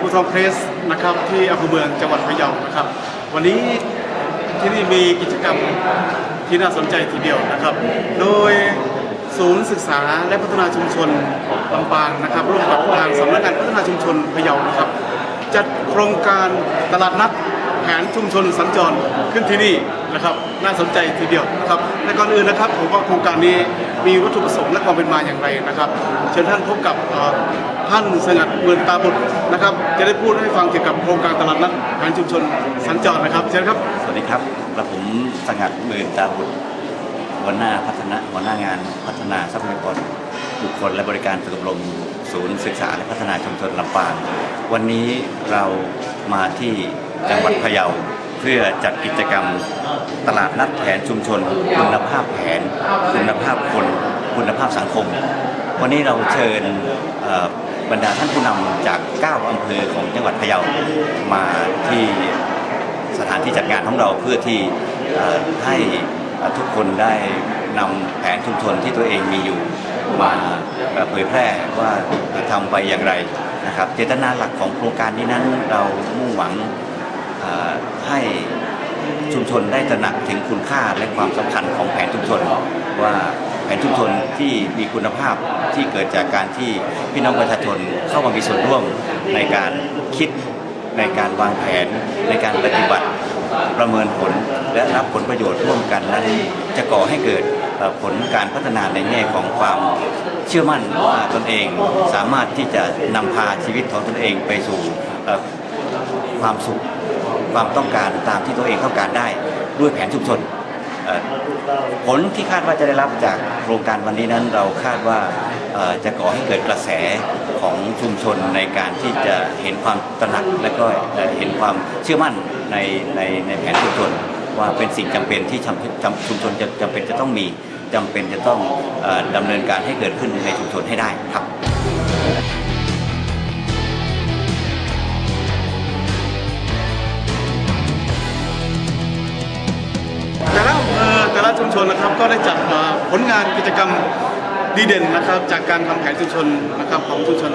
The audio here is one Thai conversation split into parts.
ภูทรเพรสนะครับที่อำเภอเมืองจังหวัดพะเยานะครับ วันนี้ที่นี่มีกิจกรรมที่น่าสนใจทีเดียวนะครับ โดยศูนย์ศึกษาและพัฒนาชุมชนลำปางนะครับร่วมกับทางสำนักงานพัฒนาชุมชนพะเยานะครับ จัดโครงการตลาดนัดแผนชุมชนสัญจรขึ้นที่นี่นะครับ น่าสนใจทีเดียวนะครับ แต่ก่อนอื่นนะครับผมว่าโครงการนี้มีวัตถุประสงค์และความเป็นมาอย่างไรนะครับ เชิญท่านพบกับท่านสงัดเมืองตาบุตรนะครับ จะได้พูดให้ฟังเกี่ยวกับโครงการตลาดนัดแผนชุมชนสัญจรนะครับเชิญครับ สวัสดีครับกระผมสงัดหมื่นตาบุตรหัวหน้าพัฒนาหัวหน้างานพัฒนาทรัพยากรบุคคลและบริการฝึกอบรมศูนย์ศึกษาและพัฒนาชุมชนลำปางวันนี้เรามาที่จังหวัดพะเยา เพื่อจัดกิจกรรมตลาดนัดแผนชุมชน คุณภาพแผน คุณภาพคนคุณภาพสังคม วันนี้เราเชิญบรรดาท่านผู้นำจาก 9 อำเภอของจังหวัดพะเยามาที่สถานที่จัดงานของเราเพื่อที่ให้ทุกคนได้นำแผนชุมชนที่ตัวเองมีอยู่มาเผยแพร่ว่าทำไปอย่างไรนะครับ เจตนาหลักของโครงการนี้นั้นเรามุ่งหวัง ให้ชุมชนได้ตระหนักถึงคุณค่าและความสำคัญของแผนชุมชน ว่าแผนชุมชนที่มีคุณภาพที่เกิดจากการที่พี่น้องประชาชนเข้ามามีส่วนร่วมในการคิดในการวางแผนในการปฏิบัติประเมินผลและรับผลประโยชน์ร่วมกันนั้น จะก่อให้เกิดผลการพัฒนาในแง่ของความเชื่อมั่นว่าตนเองสามารถที่จะนำพาชีวิตของตนเองไปสู่ความสุข ความต้องการตามที่ตัวเองต้องการได้ด้วยแผนชุมชนผลที่คาดว่าจะได้รับจากโครงการวันนี้นั้นเราคาดว่าจะก่อให้เกิดกระแสของชุมชนในการที่จะเห็นความตระหนักและก็เห็นความเชื่อมั่นในในในแผนชุมชนว่าเป็นสิ่งจำเป็นที่ชุมชนจะจำเป็นจะต้องมีจำเป็นจะต้องอ่อดำเนินการให้เกิดขึ้นในชุมชนให้ได้ครับ นนะครับก็ได้จัดผลงานกิจกรรมดีเด่นนะครับจากการทำแผนชุมชนนะครับของชุมชน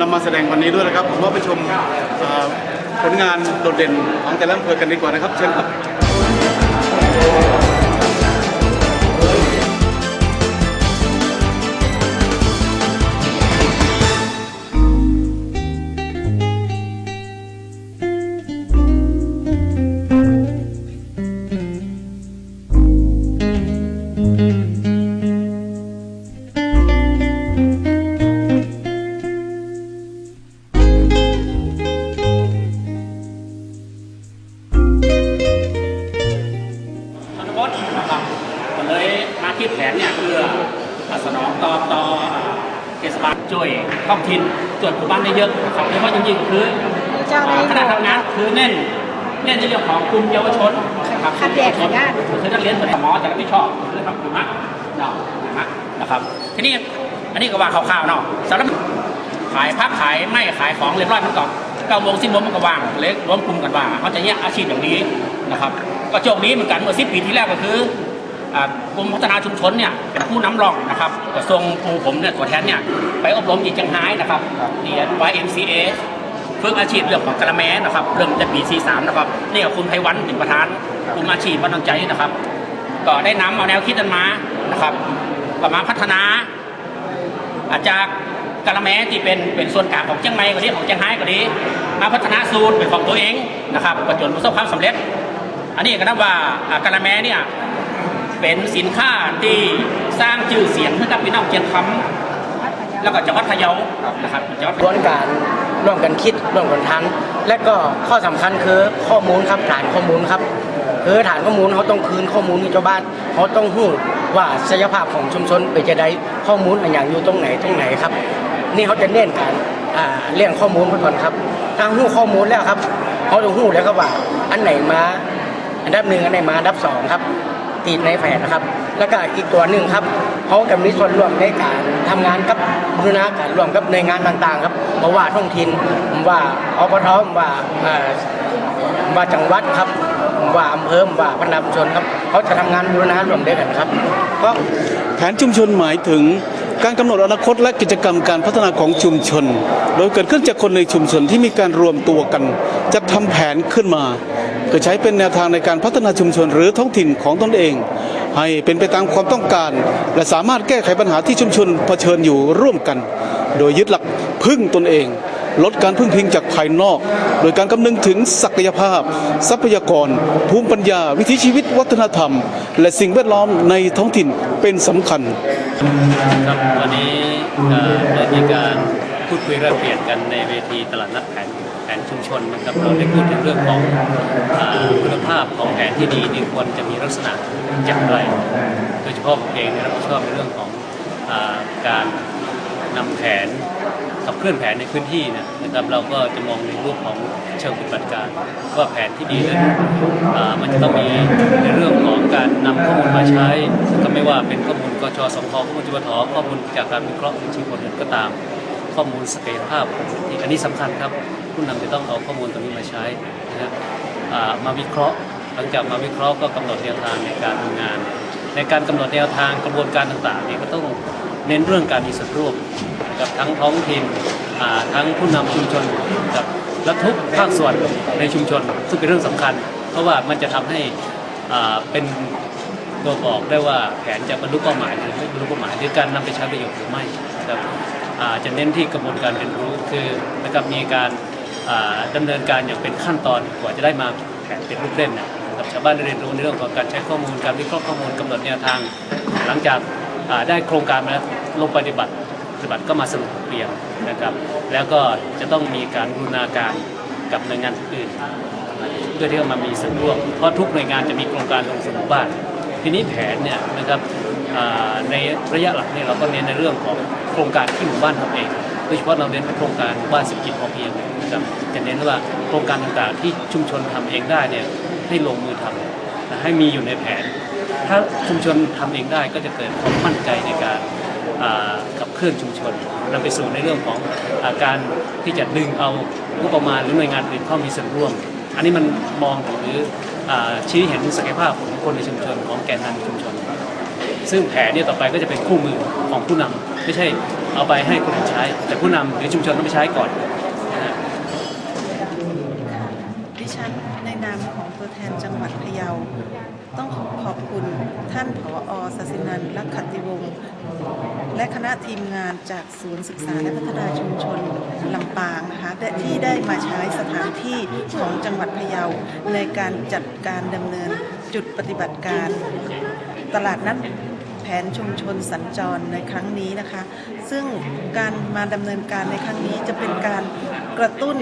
นำมาแสดงวันนี้ด้วยนะครับผมว่าไปชมผลงานโดดเด่นของแต่ละอำเภอกันดีกว่านะครับเชิญครับ คิดแผนเนี่ยเพื่อสนองตอบต่อเทศบาลช่วยท้องถิ่นช่วยหมู่บ้านได้เยอะนะครับโดยเฉพาะยิ่งๆคือเจ้าหน้าที่คณะทำงานคือเน้นเน้นในเรื่องของกลุ่มเยาวชนนะครับคัดแยกกลุ่มเยาวชนคือนักเรียนคนหมอจะรับผิดชอบคือทำกลุ่มะเนาะนะครับทีนี้อันนี้ก็ว่าคร่าวๆเนาะสำหรับขายพักขายไม่ขายของเรียบร้อยมันก่อนเก้าโมงสิบโมงมันก็ว่างเล็กรวมกลุ่มกันว่าเขาจะแยกอาชีพอย่างนี้นะครับก็โชคดีเหมือนกันเมื่อสิบปีที่แล้วก็คือ กรมพัฒนาชุมชนเนี่ยเป็นผู้นำร่องนะครับกระทรวงครูผมเนี่ยตัวแทนเนี่ยไปอบรมที่เชียงรายนะครับเรียน YMCA ฝึกอาชีพเรื่องของกระแมนะครับเริ่มแต่ปี43นะครับนี่กับคุณไพวันเป็นประธานกลุ่มอาชีพบ้านน้องใจนะครับ ก็ได้นำเอาแนวคิดนั้นมานะครับก็มาพัฒนา อาจจะกะละแมที่เป็นเป็นส่วนกลางของเชียงใหม่ก็ดีของเชียงรายก็ดีมาพัฒนาสูตรเป็นของตัวเองนะครับก็จนประสบความสำเร็จ อันนี้ก็นับว่าอ่ากะละแมเนี่ย เป็นสินค้าที่สร้างชื่อเสียงให้กับพี่น้องเชียงคำแล้วก็จังหวัดพะเยานะครับจังหวัดกระบวนการร่วมกันคิดร่วมกันทำและก็ข้อสำคัญคือข้อมูลครับฐานข้อมูลครับคือฐานข้อมูลเขาต้องคืนข้อมูลให้ชาวบ้านเขาต้องหู้ว่าศักยภาพของชุมชนเป็นจะได้ข้อมูลอันอย่างอยู่ตรงไหนตรงไหนครับ นี่เขาจะเน้นการเรื่องข้อมูลไว้ก่อนครับถ้าหู้ข้อมูลแล้วครับเขาต้องหู้แล้วครับว่าอันไหนมาอันดับหนึ่งอันไหนมาอันดับสองครับ ติดในแผนนะครับ แล้วก็อีกตัวหนึ่งครับเขาจะมีส่วนร่วมในการทำงานกับบูรณาการร่วมกับหน่วยงานต่างๆ ครับเพราะว่าท้องถิ่นว่าอบทว่าว่าจังหวัดครับว่าอำเภอว่าพันธชุมชนครับเขาจะทำงานบูรณาร่วมด้วยกันครับก็แผนชุมชนหมายถึงการกำหนดอนาคตและกิจกรรมการพัฒนาของชุมชน โดยเกิดขึ้นจากคนในชุมชนที่มีการรวมตัวกันจัดทำแผนขึ้นมา เพื่อใช้เป็นแนวทางในการพัฒนาชุมชนหรือท้องถิ่นของตนเอง ให้เป็นไปตามความต้องการ และสามารถแก้ไขปัญหาที่ชุมชนเผชิญอยู่ร่วมกัน โดยยึดหลักพึ่งตนเอง ลดการพึ่งพิงจากภายนอก โดยการคำนึงถึงศักยภาพ ทรัพยากร ภูมิปัญญา วิถีชีวิตวัฒนธรรม และสิ่งแวดล้อมในท้องถิ่นเป็นสำคัญครับวันนี้ได้มีการพูดคุยแลกเปลี่ยนกันในเวทีตลาดนัดแผนแผน ชนนะครับเราได้พูดถึงเรื่องของคุณภาพของแผนที่ดีนี่ควรจะมีลักษณะอย่างไร โดยเฉพาะผมเองเนี่ยรับผิดชอบในเรื่องของอการนำแผนขับเคลื่อนแผนในพื้นที่นยนะครับเราก็จะมองในรูปของเชิงปฏิบัติการ ว่าแผนที่ดีนั้นมันจะต้องมีในเรื่องของการนำข้อมูลมาใช้ก็ไม่ว่าเป็นข้อมูลกชสพข้อมูลจุบทข้อมูลจากการวิเคราะห์ชีพคนอื่นก็ตาม ข้อมูลศักยภาพของพื้นที่อันนี้สำคัญครับ ผู้นำจะต้องเอาข้อมูลตรงนี้มาใช้นะฮะอ่ามาวิเคราะห์ หลังจากมาวิเคราะห์ก็กำหนดแนวทางในการทำงาน ในการกำหนดแนวทางกระบวนการต่างๆเนี่ยก็ต้องเน้นเรื่องการมีส่วนร่วมกับทั้งท้องถิ่นทั้งผู้นำชุมชนกับและทุกภาคส่วนในชุมชน ซึ่งเป็นเรื่องสำคัญ เพราะว่ามันจะทำให้เป็นตัวบอกได้ว่าแผนจะบรรลุเป้าหมายหรือไม่บรรลุเป้าหมายหรือการนำไปใช้ประโยชน์หรือไม่ครับจะเน้นที่กระบวนการเรียนรู้คือนะครับมีการ อ่าดำเนินการอย่างเป็นขั้นตอนกว่าจะได้มาแผนเป็นรูปเล่มเนี่ยนะครับชาวบ้านได้เรียนรู้ในเรื่องของการใช้ข้อมูลการวิเคราะห์ข้อมูลกำหนดแนวทาง หลังจากได้โครงการมาแล้วลงปฏิบัติปฏิบัติก็มาสรุปบทเรียนนะครับ แล้วก็จะต้องมีการบูรณาการกับหน่วยงานอื่นเพื่อที่จะมามีส่วนร่วมเพราะทุกหน่วยงานจะมีโครงการลงสู่หมู่บ้าน ทีนี้แผนเนี่ยนะครับในระยะหลังเนี่ยเราก็เน้นในเรื่องของโครงการที่หมู่บ้านทำเอง โดยเฉพาะเราเน้นโครงการบ้านเศรษฐกิจพอเพียงนะครับจะเน้นว่าโครงการต่างๆ ที่ชุมชนทำเองได้เนี่ยให้ลงมือทำนะให้มีอยู่ในแผน ถ้าชุมชนทำเองได้ก็จะเกิดความมั่นใจในการอ่าขับเคลื่อนชุมชนนำไปสู่ในเรื่องของอาการที่จะดึงเอางบประมาณหรือหน่วยงานอื่นเข้ามีส่วนร่วม อันนี้มันมองหรืออชี้เห็นศักยภาพของคนในชุมชนของแกนนำชุมชน ซึ่งแผนเนี่ยต่อไปก็จะเป็นคู่มือของผู้นำ ไม่ใช่เอาไปให้คนอื่นใช้ แต่ผู้นำหรือชุมชนต้องไปใช้ก่อนนะฮะ ดิฉันในนามของตัวแทนจังหวัดพะเยา ต้องขอขอบคุณท่านผอศศินันท์ลักขติวงศ์และคณะทีมงานจากศูนย์ศึกษาและพัฒนาชุมชนลำปางนะคะและที่ได้มาใช้สถานที่ของจังหวัดพะเยา ในการจัดการดำเนินจุดปฏิบัติการ ตลาดนัดแผนชุมชนสัญจรในครั้งนี้นะคะ ซึ่งการมาดำเนินการในครั้งนี้จะเป็นการกระตุ้น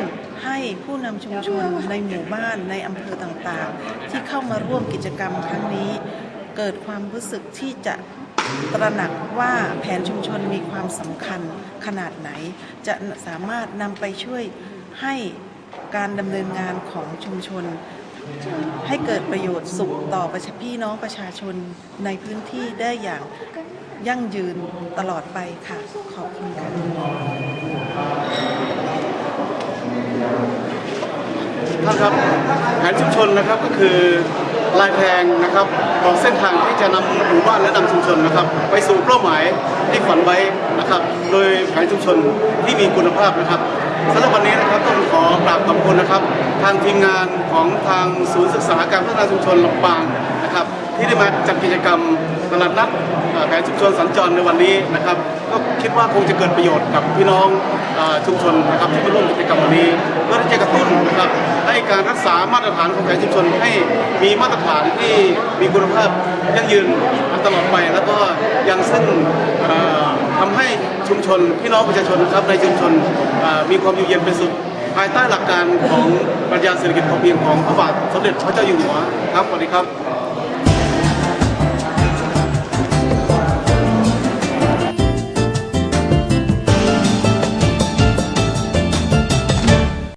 ให้ผู้นำชุมชนในหมู่บ้านในอำเภอต่างๆ ที่เข้ามาร่วมกิจกรรมครั้งนี้ เกิดความรู้สึกที่จะตระหนักว่าแผนชุมชนมีความสำคัญขนาดไหน จะสามารถนำไปช่วยให้การดำเนินงานของชุมชน ให้เกิดประโยชน์สุขต่อประชาพี่น้องประชาชนในพื้นที่ได้อย่างยั่งยืนตลอดไปค่ะ ขอบคุณค่ะท่านครับแผนชุมชนนะครับก็คือ ลายแทงนะครับของเส้นทางที่จะนำหมู่บ้านและนำชุมชนนะครับ ไปสู่เป้าหมายที่ฝันไว้นะครับ โดยแผนชุมชนที่มีคุณภาพนะครับสำหรับวันนี้นะครับต้องขอกราบขอบคุณนะครับ ทางทีมงานของทางศูนย์ศึกษาการพัฒนาชุมชนลำปางนะครับ ที่ได้มาจัดกิจกรรม ตลาดนัดเอ่อแผนชุมชนสัญจรในวันนี้นะครับ ก็คิดว่าคงจะเกิดประโยชน์กับพี่น้องอชุมชนนะครับที่มาร่วมกิจกรรมวันนี้เพื่อที่จะกระตุ้นนะครับให้การรักษามาตรฐานของแผนชุมชนให้มีมาตรฐานที่มีคุณภาพยั่งยืนตลอดไปแล้วก็ยังซึ่งเอ่อทำให้ชุมชนพี่น้องประชาชนครับในชุมชนมีความอยู่เย็นเป็นสุขภายใต้หลักการของปรัชญาเศรษฐกิจพอเพียงของพระบาทสมเด็จพระเจ้าอยู่หัวครับสวัสดีครับ